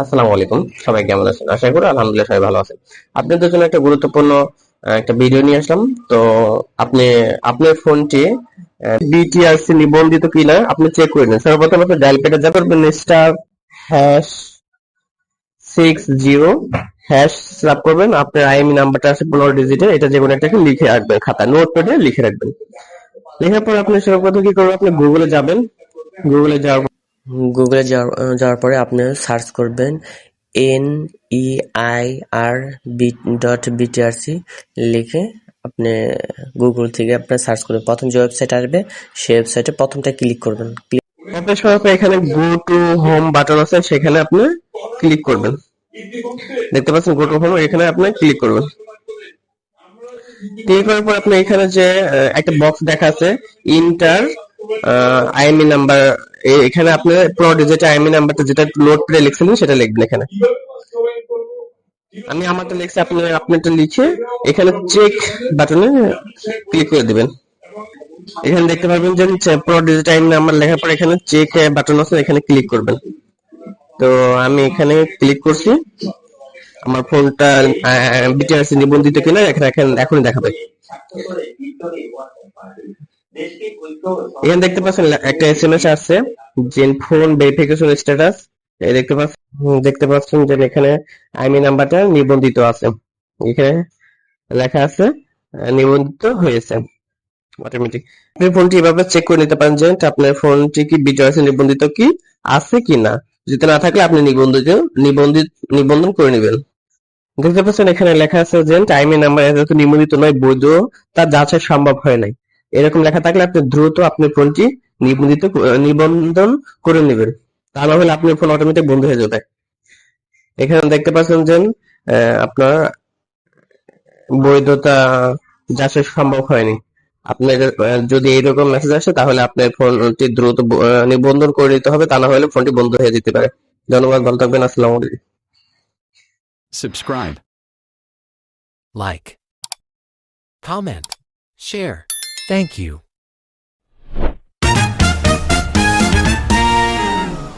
আসসালামু আলাইকুম। সবাই কেমন আছেন? আশা করি আলহামদুলিল্লাহ সবাই ভালো আছেন। আপনাদের জন্য একটা গুরুত্বপূর্ণ একটা ভিডিও নিয়ে আসলাম। তো আপনি, আপনার ফোনটি বিটিআরসি নিবন্ধিত কিনা আপনি চেক করে নিন। সর্বপ্রথম আপনি ডায়াল প্যাডে যা করবেন star hash six zero hash slap করবেন। আপনার আইএমই নাম্বারটা আছে পনেরো ডিজিটের এটা যে কোনো একটাকে লিখে রাখবেন খাতা নোট প্যাডে লিখে রাখবেন। লেখার পর আপনি সর্বপ্রথম কি করবেন, আপনি গুগলে যাবেন। গুগলে যাওয়ার গুগলে যাওয়ার পরে আপনি সার্চ করবেন N E I R B dot BTRC লিখে আপনি গুগল থেকে আপনি সার্চ করবেন। প্রথম যে ওয়েবসাইট আসবে, সেই ওয়েবসাইটে প্রথমটা ক্লিক করবেন। করার পর এখানে গো টু হোম বাটন আছে, সেখানে আপনি ক্লিক করবেন। দেখতে পাচ্ছেন গো টু হোম এখানে আপনি ক্লিক করবেন। ক্লিক করার পর আপনি এখানে যে একটা বক্স দেখা আছে ইন্টার আইএমই নাম্বার এখানে আপনি প্রো ডিজিট আইএমই নাম্বারটা যেটা নোট প্লে লিখছিলেন সেটা লিখবেন এখানে। আমি আমারটা লিখছি, আপনি, আপনারটা লিখে এখানে চেক বাটনে ক্লিক করে দিবেন। এখানে দেখতে পারবেন যে প্রো ডিজিটাইন নাম্বার লেখার পর এখানে চেক বাটন আছে, এখানে ক্লিক করবেন। তো আমি এখানে ক্লিক করছি। আমার ফোনটা বিটিআরসি নিবন্ধিত কিনা এখানে, এখন- দেখাবে। এখানে দেখতে পাচ্ছেন, একটা এসএমএস আসছে যে ফোন ভেরিফিকেশন স্ট্যাটাস এই দেখতে পাচ্ছেন দেখতে পাচ্ছেন যে এখানে আইমি নাম্বারটা নিবন্ধিত আছে। এখানে লেখা আছে নিবন্ধিত হয়েছে। অটোমেটিক আপনি ফোনটি এভাবে চেক করে নিতে পারেন যে আপনার ফোনটি কি বিটিআরসি নিবন্ধিত কি, আছে কি না। যদি না থাকলে আপনি নিবন্ধিত নিবন্ধিত, নিবন্ধন করে নেবেন। দেখতে পাচ্ছেন, এখানে লেখা আছে যে টাইমে নাম্বার যেহেতু নিবন্ধিত নয়, বৈধ, তা যাচাই সম্ভব হয় নাই। এরকম লেখা থাকলে আপনি দ্রুত আপনার ফোনটি নিবন্ধিত নিবন্ধন করে নেবেন। তা না হলে আপনার ফোন অটোমেটিক বন্ধ হয়ে যাবে। এখানে দেখতে পাচ্ছেন যে আপনার বৈধতা যাচাই সম্ভব হয়নি। আপনার যদি এইরকম মেসেজ আসে তাহলে আপনার ফোনটি দ্রুত নিবন্ধন করে নিতে হবে। তা না হলে ফোনটি বন্ধ হয়ে যেতে পারে। ধন্যবাদ ভালো থাকবেন আসসালামু আলাইকুম। Subscribe, like, comment. Thank you.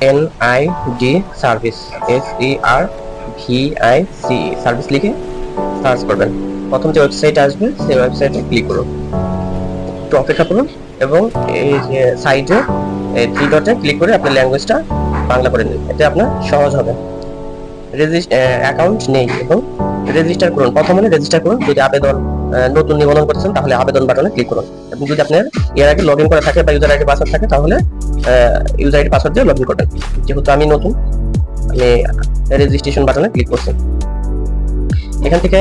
N I D service S E R V I C service লিখে সার্চ করবেন। প্রথম যে ওয়েবসাইট আসবে সেই ওয়েবসাইটে ক্লিক করুন। একটু অপেক্ষা করুন এবং এই যে সাইডে থ্রি ডটে ক্লিক করে আপনার ল্যাঙ্গুয়েজটা বাংলা করে নিন এতে আপনার সহজ হবে। রেজিস্ট অ্যাকাউন্ট নেই এবং রেজিস্টার করুন। প্রথমে রেজিস্টার করুন, যদি আবেদন নতুন নিবন্ধন করছেন, তাহলে আবেদন বাটনে ক্লিক করুন। এবং যদি আপনার ইয়ার আগে লগ ইন করা থাকে বা ইউজার আইডি পাসওয়ার্ড থাকে, তাহলে ইউজার আইডি পাসওয়ার্ড দিয়ে লগ ইন করবেন। যেহেতু আমি নতুন, আমি রেজিস্ট্রেশন বাটনে ক্লিক করছি। এখান থেকে